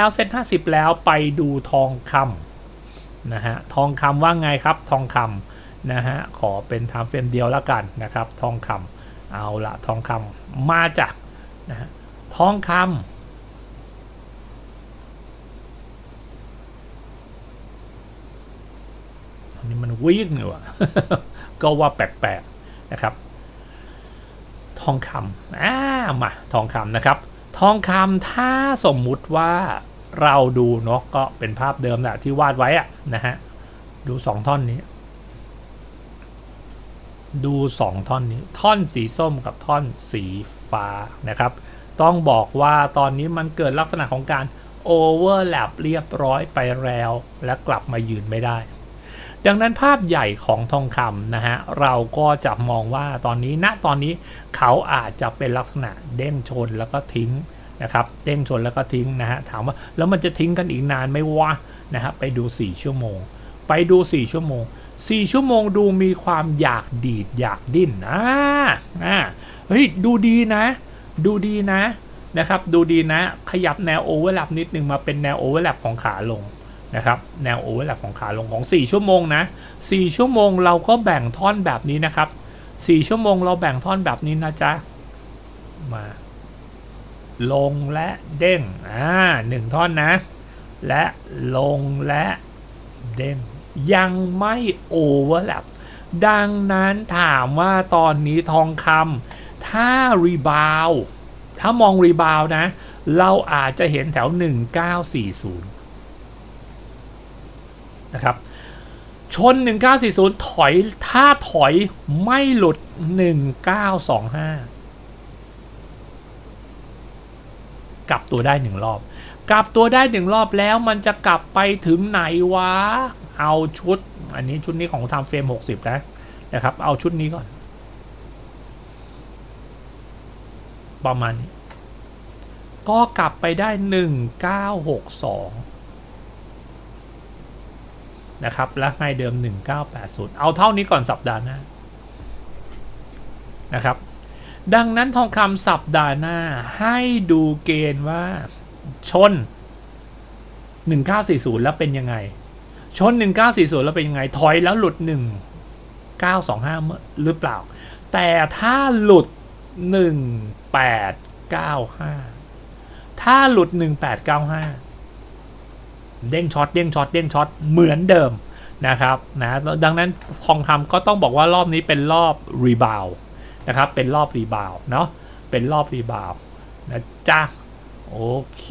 แล้วเซ็ตห้าสิบแล้วไปดูทองคำนะฮะทองคำว่าไงครับทองคำนะฮะขอเป็นไทม์เฟรมเดียวแล้วกันนะครับ ทองคำเอาละทองคำมาจากนะฮะทองคำอันนี้มันวิ่งเลยว่ะก็ว่าแปลกๆนะครับ ทองคำอ่ามาทองคำนะครับ ทองคำถ้าสมมุติว่า เราดูเนาะก็เป็นภาพเดิมแหละที่วาดไว้อะนะฮะดูสองท่อนนี้ ดูสองท่อนนี้ ท่อนสีส้มกับท่อนสีฟ้านะครับ ต้องบอกว่าตอนนี้มันเกิดลักษณะของการโอเวอร์แลปเรียบร้อยไปแล้ว และกลับมายืนไม่ได้ ดังนั้นภาพใหญ่ของทองคำนะฮะ เราก็จะมองว่าตอนนี้ณตอนนี้เขาอาจจะเป็นลักษณะเด้งชนแล้วก็ทิ้ง นะครับเด้งชนแล้วก็ทิ้งนะฮะถามว่าแล้วมันจะทิ้งกันอีกนานไหมวะนะฮะไปดู 4 ชั่วโมง ไปดู 4 ชั่วโมง 4 ชั่วโมงดูมีความอยากดีดอยากดิ้นอ่าอ่าเฮ้ยดูดีนะ ดูดีนะนะครับดูดีนะขยับแนวโอเวอร์แลปนิดนึงมาเป็นแนวโอเวอร์แลปของขาลงนะครับแนวโอเวอร์แลปของขาลงของ 4 ชั่วโมงนะ4ชั่วโมงเราก็แบ่งท่อนแบบนี้นะครับ4ชั่วโมงเราแบ่งท่อนแบบนี้นะจ๊ะมา ลงและเด้งอ่าหนึ่งท่อนนะ และลงและเด้งยังไม่โอเวอร์แลปดังนั้นถามว่าตอนนี้ทองคำถ้ารีบาวถ้ามองรีบาวนะ เราอาจจะเห็นแถว 1940 นะครับ ชน 1940 ถอยถ้าถอยไม่หลุด 1925 กลับตัวได้หนึ่งรอบ กลับตัวได้หนึ่งรอบแล้วมันจะกลับไปถึงไหนวะ เอาชุด อันนี้ชุดนี้ของทำเฟรม60นะนะครับ เอาชุดนี้ก่อน ประมาณนี้ ก็กลับไปได้1962นะครับ และไฮเดิม 1980 เอาเท่านี้ก่อนสัปดาห์หน้านะครับ ดังนั้นทองคำสัปดาห์หน้าให้ดูเกณฑ์ว่าชน 1940 แล้วเป็นยังไง ชน 1940 แล้วเป็นยังไง ถอยแล้วหลุด 1925เมื่อหรือเปล่า แต่ถ้าหลุด 1895 ถ้าหลุด 1895 เด้งช็อตเด้งช็อตเด้งช็อตเหมือนเดิมนะครับนะดังนั้นทองคำก็ต้องบอกว่ารอบนี้เป็นรอบรีบาว นะครับ เป็นรอบรีบาวเนาะเป็นรอบรีบาวนะจ้าโอเค